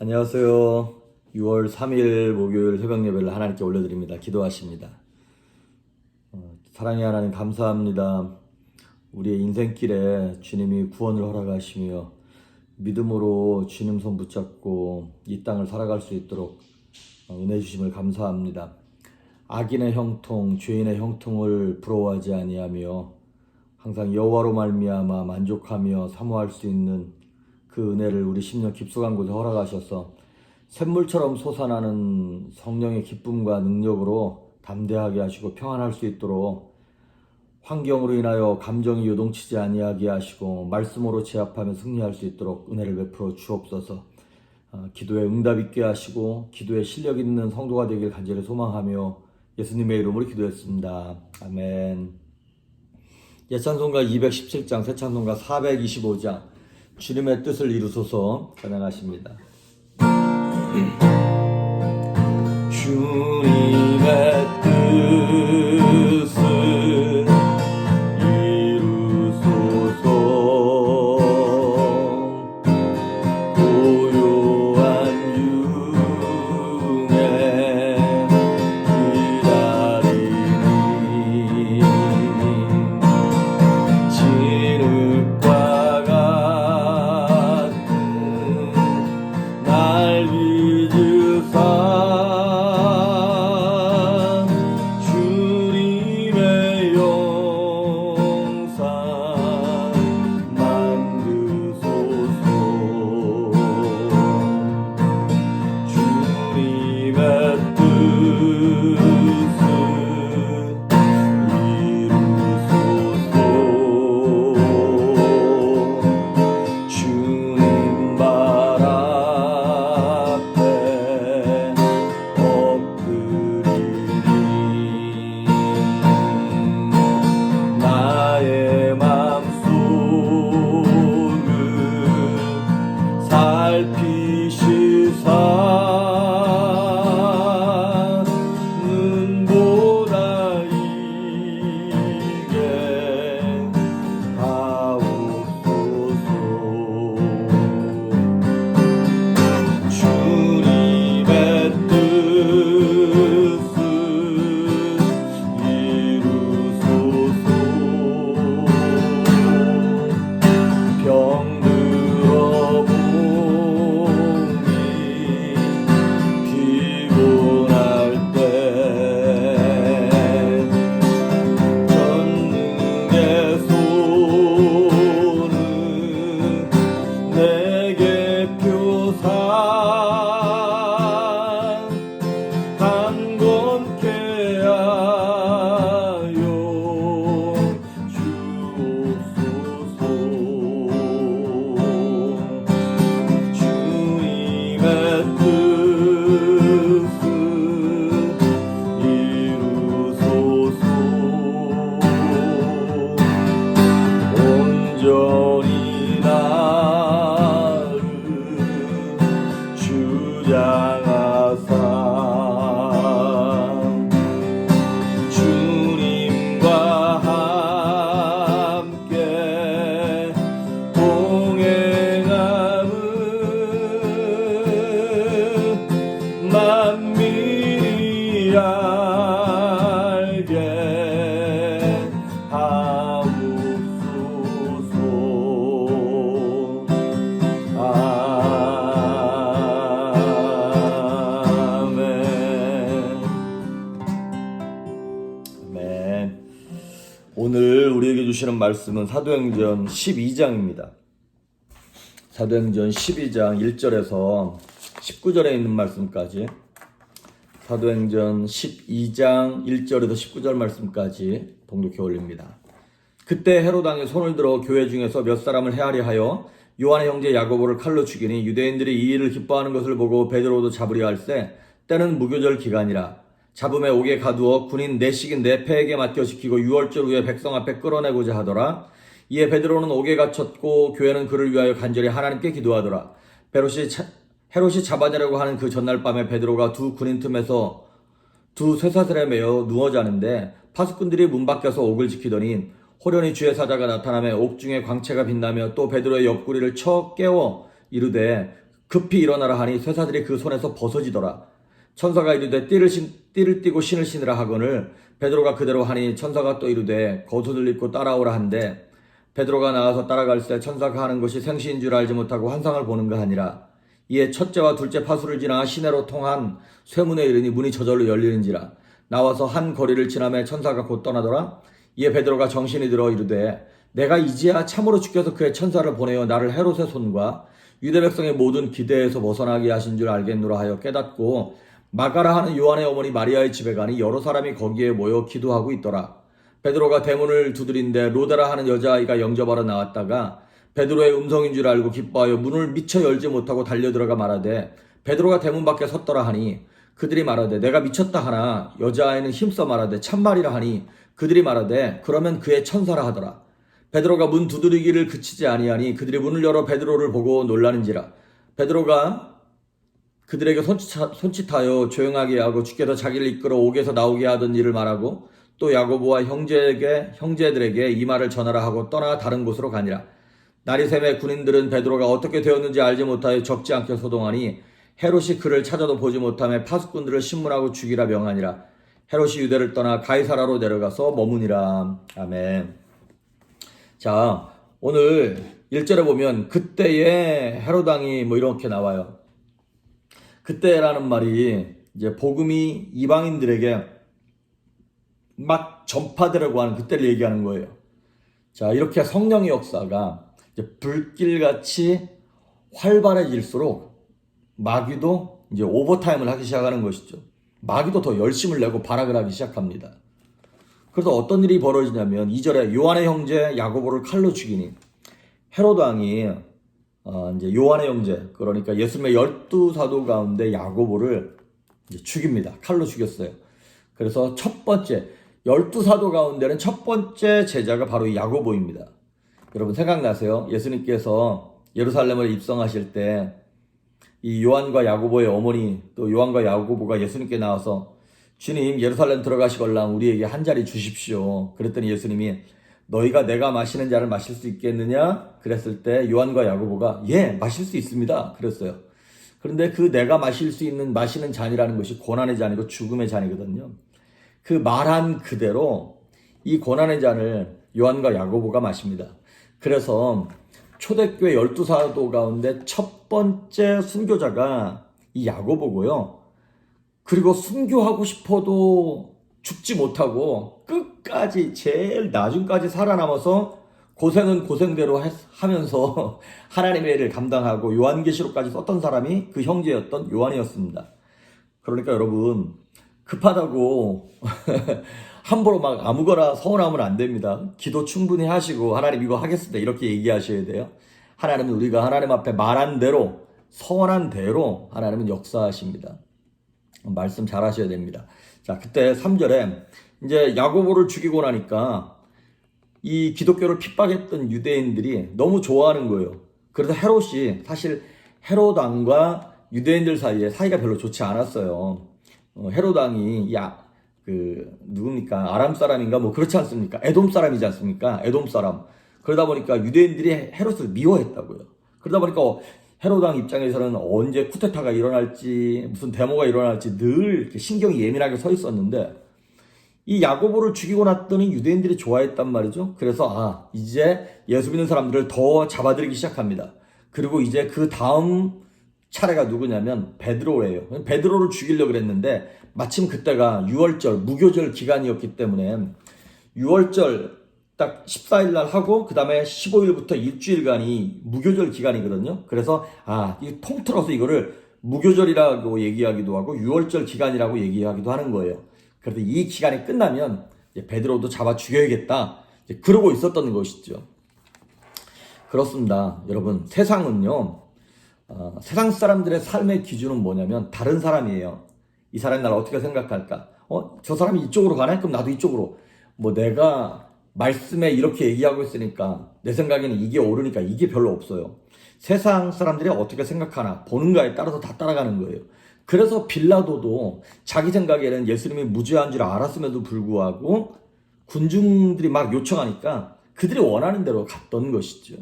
안녕하세요. 6월 3일 목요일 새벽 예배를 하나님께 올려드립니다. 기도하십니다. 어, 사랑의 하나님 감사합니다. 우리의 인생길에 주님이 구원을 허락하시며 믿음으로 주님 손 붙잡고 이 땅을 살아갈 수 있도록 어, 은혜 주심을 감사합니다. 악인의 형통, 죄인의 형통을 부러워하지 아니하며 항상 여호와로 말미암아 만족하며 사모할 수 있는 그 은혜를 우리 심령 깊숙한 곳에 허락하셔서 샘물처럼 솟아나는 성령의 기쁨과 능력으로 담대하게 하시고 평안할 수 있도록 환경으로 인하여 감정이 요동치지 아니하게 하시고 말씀으로 제압하며 승리할 수 있도록 은혜를 베풀어 주옵소서. 아, 기도에 응답 있게 하시고 기도에 실력 있는 성도가 되길 간절히 소망하며 예수님의 이름으로 기도했습니다. 아멘. 예찬송가 217장, 새찬송가 425장, 주님의 뜻을 이루소서 찬양하십니다. 주님의 뜻 말씀은 사도행전 12장입니다. 사도행전 12장 1절에서 19절에 있는 말씀까지 사도행전 12장 1절에서 19절 말씀까지 봉독해 올립니다. 그때 헤로당이 손을 들어 교회 중에서 몇 사람을 헤아려 하여 요한의 형제 야고보를 칼로 죽이니 유대인들이 이 일을 기뻐하는 것을 보고 베드로도 잡으려 할세 때는 무교절 기간이라 잡음에 옥에 가두어 군인 네식인 네패에게 맡겨 지키고 유월절 후에 백성 앞에 끌어내고자 하더라 이에 베드로는 옥에 갇혔고 교회는 그를 위하여 간절히 하나님께 기도하더라 베롯이 차- 헤롯이 잡아내려고 하는 그 전날 밤에 베드로가 두 군인 틈에서 두 쇠사슬에 매어 누워 자는데 파수꾼들이 문 밖에서 옥을 지키더니 호련히 주의 사자가 나타나며 옥중에 광채가 빛나며 또 베드로의 옆구리를 쳐 깨워 이르되 급히 일어나라 하니 쇠사들이 그 손에서 벗어지더라. 천사가 이르되 띠를, 신, 띠를 띠고 신을 신으라 하거늘 베드로가 그대로 하니 천사가 또 이르되 겉옷을 입고 따라오라 한데 베드로가 나와서 따라갈새 천사가 하는 것이 생시인 줄 알지 못하고 환상을 보는가 하니라. 이에 첫째와 둘째 파수를 지나 시내로 통한 쇠문에 이르니 문이 저절로 열리는지라. 나와서 한 거리를 지나매 천사가 곧 떠나더라. 이에 베드로가 정신이 들어 이르되 내가 이제야 참으로 주께서 그의 천사를 보내어 나를 헤롯의 손과 유대 백성의 모든 기대에서 벗어나게 하신 줄 알겠노라 하여 깨닫고 마가라 하는 요한의 어머니 마리아의 집에 가니 여러 사람이 거기에 모여 기도하고 있더라. 베드로가 대문을 두드린데 로다라 하는 여자아이가 영접하러 나왔다가 베드로의 음성인 줄 알고 기뻐하여 문을 미처 열지 못하고 달려들어가 말하되 베드로가 대문 밖에 섰더라 하니 그들이 말하되 내가 미쳤다 하나 여자아이는 힘써 말하되 참말이라 하니 그들이 말하되 그러면 그의 천사라 하더라. 베드로가 문 두드리기를 그치지 아니하니 그들이 문을 열어 베드로를 보고 놀라는지라. 베드로가 그들에게 손짓하, 손짓 하여 조용하게 하고 주께서 자기를 이끌어 옥에서 나오게 하던 일을 말하고 또 야고보와 형제에게 형제들에게 이 말을 전하라 하고 떠나 다른 곳으로 가니라. 새매 군인들은 베드로가 어떻게 되었는지 알지 못하여 적지 않게 소동하니 헤롯이 그를 찾아도 보지 못하며 파수꾼들을 신문하고 죽이라 명하니라. 헤롯이 유대를 떠나 가이사라로 내려가서 머무니라. 아멘. 자, 오늘 1절에 보면 그때의 헤로당이 뭐 이렇게 나와요. 그때라는 말이 이제 복음이 이방인들에게 막 전파되려고 하는 그때를 얘기하는 거예요. 자, 이렇게 성령의 역사가 불길같이 활발해질수록 마귀도 이제 오버타임을 하기 시작하는 것이죠. 마귀도 더 열심을 내고 발악을 하기 시작합니다. 그래서 어떤 일이 벌어지냐면 2절에 요한의 형제 야고보를 칼로 죽이니 헤로드 왕이 어, 이제 요한의 형제 그러니까 예수님의 열두 사도 가운데 야고보를 죽입니다. 칼로 죽였어요. 그래서 첫 번째 열두 사도 가운데는 첫 번째 제자가 바로 이 야고보입니다. 여러분 생각나세요? 예수님께서 예루살렘을 입성하실 때 이 요한과 야고보의 어머니 또 요한과 야고보가 예수님께 나와서 주님 예루살렘 들어가시걸랑 우리에게 한 자리 주십시오. 그랬더니 예수님이 너희가 내가 마시는 자를 마실 수 있겠느냐? 그랬을 때 요한과 야고보가 예 마실 수 있습니다. 그랬어요. 그런데 그 내가 마실 수 있는 마시는 잔이라는 것이 고난의 잔이고 죽음의 잔이거든요. 그 말한 그대로 이 고난의 잔을 요한과 야고보가 마십니다. 그래서 초대교회 열두 사도 가운데 첫 번째 순교자가 이 야고보고요. 그리고 순교하고 싶어도 죽지 못하고 끝까지 제일 나중까지 살아남아서 고생은 고생대로 하면서 하나님의 일을 감당하고 요한계시록까지 썼던 사람이 그 형제였던 요한이었습니다. 그러니까 여러분 급하다고 함부로 막 아무거나 서운하면 안 됩니다. 기도 충분히 하시고 하나님 이거 하겠습니다. 이렇게 얘기하셔야 돼요. 하나님은 우리가 하나님 앞에 말한 대로 서원한 대로 하나님은 역사하십니다. 말씀 잘 하셔야 됩니다. 자, 그때 3절에 이제 야고보를 죽이고 나니까 이 기독교를 핍박했던 유대인들이 너무 좋아하는 거예요. 그래서 헤롯이 사실 헤롯왕과 유대인들 사이에 사이가 별로 좋지 않았어요. 어, 헤롯왕이 야, 그 누굽니까? 아람 사람인가 뭐 그렇지 않습니까? 에돔 사람이지 않습니까? 에돔 사람. 그러다 보니까 유대인들이 헤롯을 미워했다고요. 그러다 보니까 헤로당 입장에서는 언제 쿠데타가 일어날지 무슨 데모가 일어날지 늘 신경이 예민하게 서 있었는데 이 야고보를 죽이고 났더니 유대인들이 좋아했단 말이죠. 그래서 아 이제 예수 믿는 사람들을 더 잡아들이기 시작합니다. 그리고 이제 그 다음 차례가 누구냐면 베드로예요. 베드로를 죽이려고 그랬는데 마침 그때가 6월절 무교절 기간이었기 때문에 6월절 딱 14일 날 하고 그 다음에 15일부터 일주일간이 무교절 기간이거든요. 그래서 아, 이 통틀어서 이거를 무교절이라고 얘기하기도 하고 6월절 기간이라고 얘기하기도 하는 거예요. 그래서 이 기간이 끝나면 베드로도 잡아 죽여야겠다. 그러고 있었던 것이죠. 그렇습니다. 여러분, 세상은요, 어, 세상 사람들의 삶의 기준은 뭐냐면 다른 사람이에요. 이 사람이 나를 어떻게 생각할까? 어, 저 사람이 이쪽으로 가네? 그럼 나도 이쪽으로. 뭐 내가 말씀에 이렇게 얘기하고 있으니까 내 생각에는 이게 옳으니까 이게 별로 없어요. 세상 사람들이 어떻게 생각하나 보는가에 따라서 다 따라가는 거예요. 그래서 빌라도도 자기 생각에는 예수님이 무죄한 줄 알았음에도 불구하고 군중들이 막 요청하니까 그들이 원하는 대로 갔던 것이죠.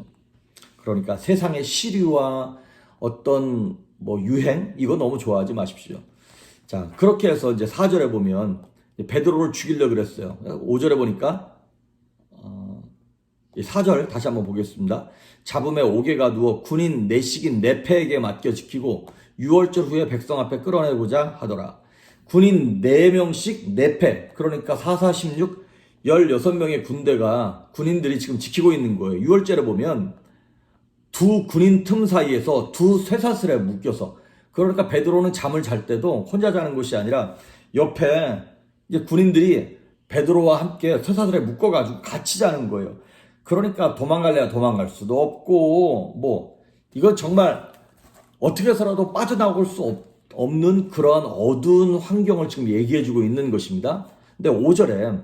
그러니까 세상의 시류와 어떤 뭐 유행 이거 너무 좋아하지 마십시오. 자 그렇게 해서 이제 4절에 보면 베드로를 죽이려 그랬어요. 5절에 보니까 어, 4절 다시 한번 보겠습니다. 잡음에 옥에가 누워 군인 내식인 네페에게 맡겨 지키고 6월절 후에 백성 앞에 끌어내고자 하더라. 군인 4명씩 네페 그러니까 4416 16명의 군대가 군인들이 지금 지키고 있는 거예요. 6월절에 보면 두 군인 틈 사이에서 두 쇠사슬에 묶여서 그러니까 베드로는 잠을 잘 때도 혼자 자는 것이 아니라 옆에 군인들이 베드로와 함께 쇠사슬에 묶어가지고 같이 자는 거예요. 그러니까 도망갈래야 도망갈 수도 없고 뭐 이건 정말 어떻게 해서라도 빠져나올 수 없, 없는 그러한 어두운 환경을 지금 얘기해주고 있는 것입니다. 근데 5절에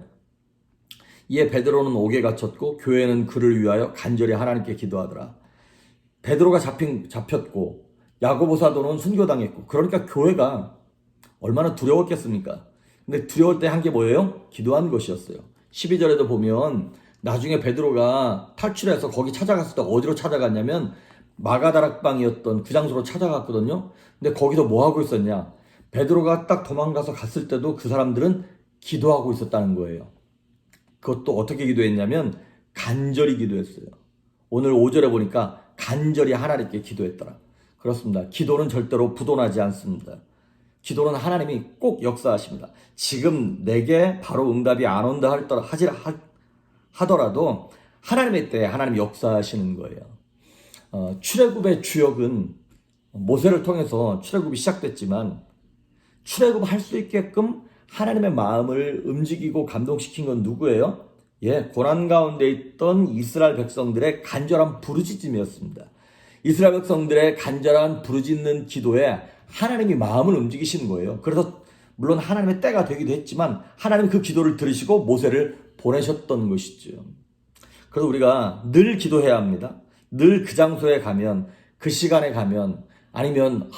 이에 베드로는 옥에 갇혔고 교회는 그를 위하여 간절히 하나님께 기도하더라. 베드로가 잡힌 잡혔고 야고보 사도는 순교당했고 그러니까 교회가 얼마나 두려웠겠습니까? 근데 두려울 때 한 게 뭐예요? 기도한 것이었어요. 12절에도 보면 나중에 베드로가 탈출해서 거기 찾아갔을 때 어디로 찾아갔냐면 마가다락방이었던 그 장소로 찾아갔거든요. 근데 거기서 뭐 하고 있었냐? 베드로가 딱 도망가서 갔을 때도 그 사람들은 기도하고 있었다는 거예요. 그것도 어떻게 기도했냐면 간절히 기도했어요. 오늘 5절에 보니까 간절히 하나님께 기도했더라. 그렇습니다. 기도는 절대로 부도나지 않습니다. 기도는 하나님이 꼭 역사하십니다. 지금 내게 바로 응답이 안 온다 할더라, 하지, 하, 하더라도 하나님의 때에 하나님이 역사하시는 거예요. 어, 출애굽의 주역은 모세를 통해서 출애굽이 시작됐지만 출애굽 할 수 있게끔 하나님의 마음을 움직이고 감동시킨 건 누구예요? 예, 고난 가운데 있던 이스라엘 백성들의 간절한 부르짖음이었습니다. 이스라엘 백성들의 간절한 부르짖는 기도에 하나님이 마음을 움직이시는 거예요. 그래서 물론 하나님의 때가 되기도 했지만 하나님 그 기도를 들으시고 모세를 보내셨던 것이죠. 그래서 우리가 늘 기도해야 합니다. 늘 그 장소에 가면 그 시간에 가면 아니면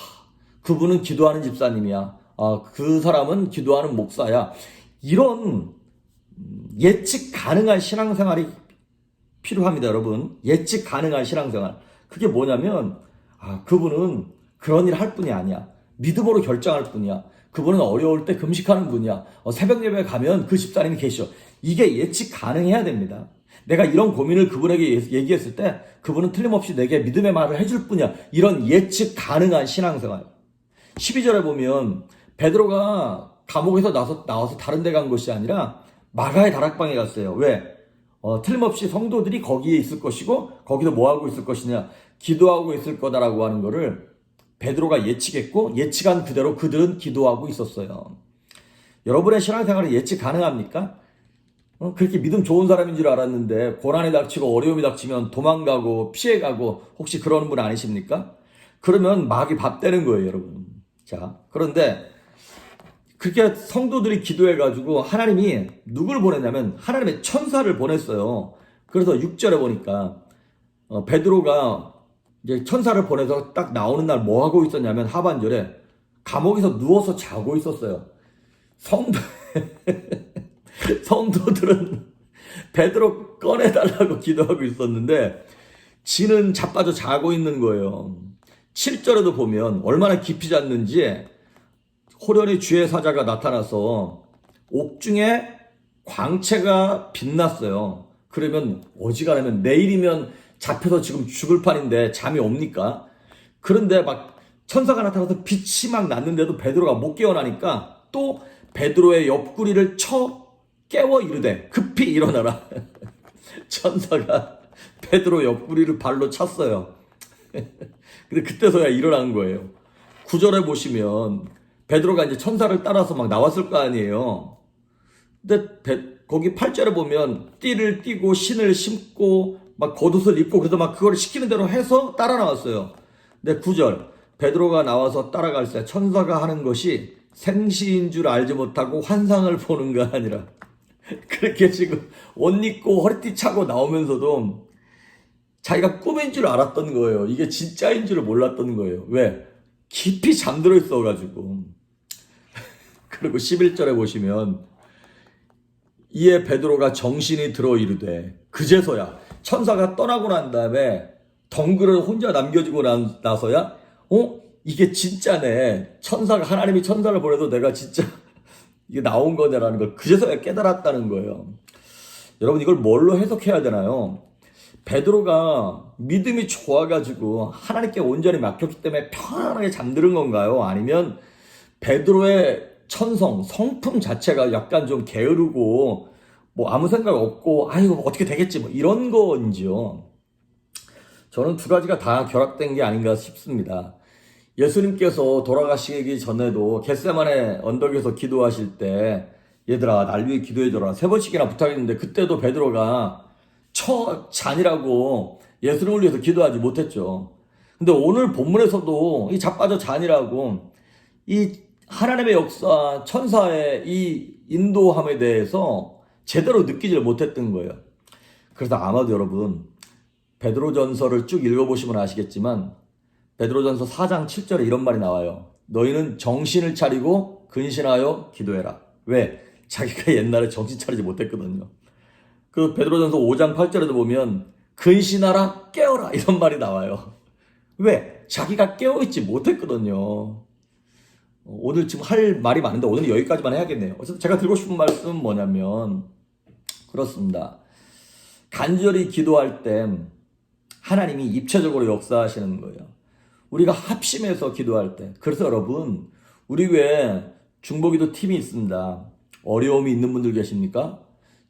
그분은 기도하는 집사님이야. 아, 그 사람은 기도하는 목사야. 이런 예측 가능한 신앙생활이 필요합니다, 여러분. 예측 가능한 신앙생활. 그게 뭐냐면, 아, 그분은 그런 일할 분이 아니야. 믿음으로 결정할 뿐이야. 그분은 어려울 때 금식하는 분이야. 어, 새벽 예배에 가면 그 집사님이 계셔. 이게 예측 가능해야 됩니다. 내가 이런 고민을 그분에게 얘기했을 때 그분은 틀림없이 내게 믿음의 말을 해줄 뿐이야. 이런 예측 가능한 신앙생활. 12절에 보면 베드로가 감옥에서 나와서, 나와서 다른 데 간 것이 아니라 마가의 다락방에 갔어요. 왜? 어, 틀림없이 성도들이 거기에 있을 것이고 거기서 뭐 하고 있을 것이냐? 기도하고 있을 거다라고 하는 거를 베드로가 예측했고 예측한 그대로 그들은 기도하고 있었어요. 여러분의 신앙생활은 예측 가능합니까? 어, 그렇게 믿음 좋은 사람인 줄 알았는데 고난이 닥치고 어려움이 닥치면 도망가고 피해가고 혹시 그러는 분 아니십니까? 그러면 막이 밥 되는 거예요, 여러분. 자, 그런데 그렇게 성도들이 기도해가지고 하나님이 누굴 보냈냐면 하나님의 천사를 보냈어요. 그래서 6절에 보니까 어, 베드로가 이제 천사를 보내서 딱 나오는 날 뭐 하고 있었냐면 하반절에 감옥에서 누워서 자고 있었어요. 성도 성도들은 베드로 꺼내달라고 기도하고 있었는데 지는 자빠져 자고 있는 거예요. 7절에도 보면 얼마나 깊이 잤는지 호련히 주의 사자가 나타나서 옥중에 광채가 빛났어요. 그러면 어지간하면 내일이면 잡혀서 지금 죽을 판인데 잠이 옵니까? 그런데 막 천사가 나타나서 빛이 막 났는데도 베드로가 못 깨어나니까 또 베드로의 옆구리를 쳐 깨워 이르되 급히 일어나라. 천사가 베드로 옆구리를 발로 찼어요. 근데 그때서야 일어난 거예요. 구절에 보시면 베드로가 이제 천사를 따라서 막 나왔을 거 아니에요. 근데 베, 거기 8절에 보면 띠를 띠고 신을 심고 막 겉옷을 입고 그래서 막 그걸 시키는 대로 해서 따라 나왔어요. 근데 9절 베드로가 나와서 따라갈 때 천사가 하는 것이 생시인 줄 알지 못하고 환상을 보는 거 아니라 그렇게 지금 옷 입고 허리띠 차고 나오면서도 자기가 꿈인 줄 알았던 거예요. 이게 진짜인 줄 몰랐던 거예요. 왜? 깊이 잠들어 있어가지고. 그리고 11절에 보시면 이에 베드로가 정신이 들어 이르되 그제서야 천사가 떠나고 난 다음에 덩그를 혼자 남겨지고 난, 나서야 어? 이게 진짜네. 천사가, 하나님이 천사를 보내도 내가 진짜 이게 나온 거냐라는 걸 그제서야 깨달았다는 거예요. 여러분 이걸 뭘로 해석해야 되나요? 베드로가 믿음이 좋아가지고 하나님께 온전히 맡겼기 때문에 편안하게 잠드는 건가요? 아니면 베드로의 천성, 성품 자체가 약간 좀 게으르고 뭐 아무 생각 없고 아이고 뭐 어떻게 되겠지 뭐 이런 건지요. 저는 두 가지가 다 결합된 게 아닌가 싶습니다. 예수님께서 돌아가시기 전에도 겟세만의 언덕에서 기도하실 때 얘들아 날 위해 기도해줘라 세 번씩이나 부탁했는데 그때도 베드로가 처 잔이라고 예수님을 위해서 기도하지 못했죠. 근데 오늘 본문에서도 이 자빠져 잔이라고 이 하나님의 역사 천사의 이 인도함에 대해서 제대로 느끼지를 못했던 거예요. 그래서 아마도 여러분 베드로전서를 쭉 읽어보시면 아시겠지만 베드로전서 4장 7절에 이런 말이 나와요. 너희는 정신을 차리고 근신하여 기도해라. 왜? 자기가 옛날에 정신 차리지 못했거든요. 그 베드로전서 5장 8절에도 보면 근신하라 깨어라 이런 말이 나와요. 왜? 자기가 깨어있지 못했거든요. 오늘 지금 할 말이 많은데 오늘 여기까지만 해야겠네요. 어쨌든 제가 드리고 싶은 말씀은 뭐냐면 그렇습니다. 간절히 기도할 땐 하나님이 입체적으로 역사하시는 거예요. 우리가 합심해서 기도할 때. 그래서 여러분, 우리 외에 중보기도 팀이 있습니다. 어려움이 있는 분들 계십니까?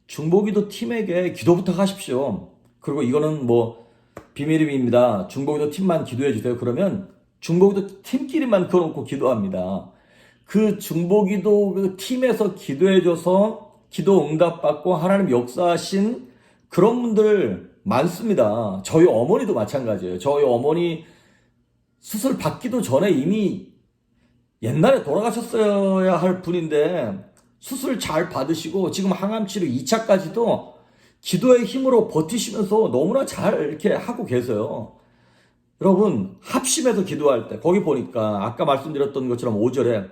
중보기도 팀에게 기도부터 하십시오. 그리고 이거는 뭐 비밀입니다. 중보기도 팀만 기도해 주세요. 그러면 중보기도 팀끼리만 그어놓고 기도합니다. 그 중보기도 그 팀에서 기도해줘서 기도 응답받고 하나님 역사하신 그런 분들 많습니다. 저희 어머니도 마찬가지예요. 저희 어머니 수술 받기도 전에 이미 옛날에 돌아가셨어야 할 분인데 수술 잘 받으시고 지금 항암 치료 2차까지도 기도의 힘으로 버티시면서 너무나 잘 이렇게 하고 계세요. 여러분 합심해서 기도할 때 거기 보니까 아까 말씀드렸던 것처럼 5절에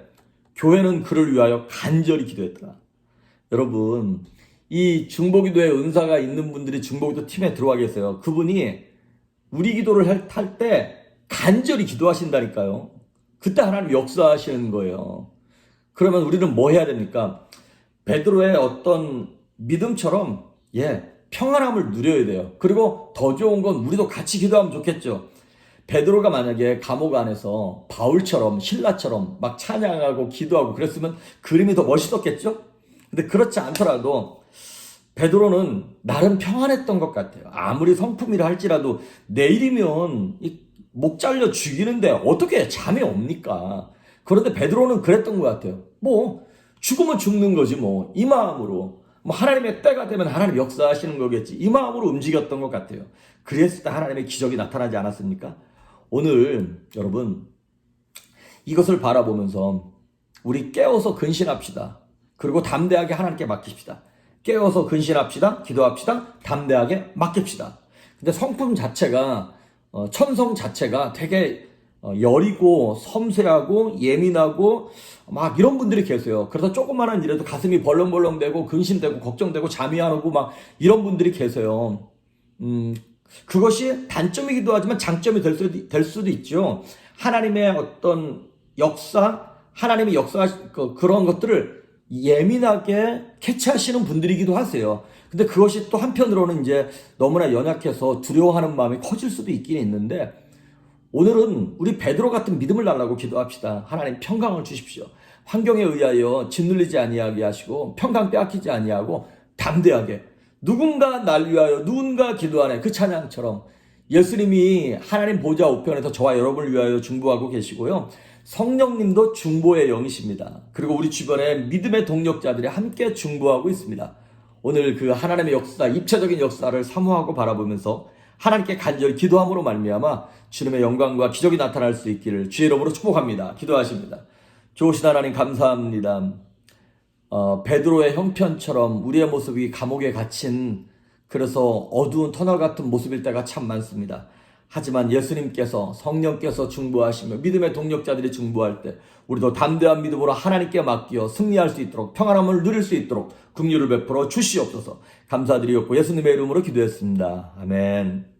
교회는 그를 위하여 간절히 기도했더라. 여러분 이 중보기도의 은사가 있는 분들이 중보기도 팀에 들어와 계세요. 그분이 우리 기도를 할 때 간절히 기도하신다니까요. 그때 하나님 역사하시는 거예요. 그러면 우리는 뭐 해야 됩니까? 베드로의 어떤 믿음처럼 예 평안함을 누려야 돼요. 그리고 더 좋은 건 우리도 같이 기도하면 좋겠죠. 베드로가 만약에 감옥 안에서 바울처럼 신라처럼 막 찬양하고 기도하고 그랬으면 그림이 더 멋있었겠죠? 근데 그렇지 않더라도 베드로는 나름 평안했던 것 같아요. 아무리 성품이라 할지라도 내일이면 목 잘려 죽이는데 어떻게 잠이 옵니까? 그런데 베드로는 그랬던 것 같아요. 뭐 죽으면 죽는 거지 뭐 이 마음으로 뭐 하나님의 때가 되면 하나님 역사하시는 거겠지 이 마음으로 움직였던 것 같아요. 그랬을 때 하나님의 기적이 나타나지 않았습니까? 오늘 여러분 이것을 바라보면서 우리 깨어서 근신합시다. 그리고 담대하게 하나님께 맡깁시다. 깨어서 근신합시다. 기도합시다. 담대하게 맡깁시다. 근데 성품 자체가 어, 천성 자체가 되게 어, 여리고 섬세하고 예민하고 막 이런 분들이 계세요. 그래서 조그마한 일에도 가슴이 벌렁벌렁대고 근심되고 걱정되고 잠이 안 오고 막 이런 분들이 계세요. 음, 그것이 단점이기도 하지만 장점이 될 수도, 될 수도 있죠. 하나님의 어떤 역사, 하나님의 역사, 그, 그런 것들을 예민하게 캐치하시는 분들이기도 하세요. 근데 그것이 또 한편으로는 이제 너무나 연약해서 두려워하는 마음이 커질 수도 있긴 있는데 오늘은 우리 베드로 같은 믿음을 달라고 기도합시다. 하나님 평강을 주십시오. 환경에 의하여 짓눌리지 아니하게 하시고 평강 빼앗기지 아니하고 담대하게 누군가 날 위하여 누군가 기도하네 그 찬양처럼 예수님이 하나님 보좌 우편에서 저와 여러분을 위하여 중보하고 계시고요. 성령님도 중보의 영이십니다. 그리고 우리 주변에 믿음의 동력자들이 함께 중보하고 있습니다. 오늘 그 하나님의 역사, 입체적인 역사를 사모하고 바라보면서 하나님께 간절히 기도함으로 말미암아 주님의 영광과 기적이 나타날 수 있기를 주의 이름으로 축복합니다. 기도하십니다. 좋으신 하나님 감사합니다. 어, 베드로의 형편처럼 우리의 모습이 감옥에 갇힌 그래서 어두운 터널 같은 모습일 때가 참 많습니다. 하지만 예수님께서 성령께서 중보하시며 믿음의 동력자들이 중보할 때 우리도 담대한 믿음으로 하나님께 맡겨 승리할 수 있도록 평안함을 누릴 수 있도록 긍휼을 베풀어 주시옵소서 감사드리옵고 예수님의 이름으로 기도했습니다. 아멘.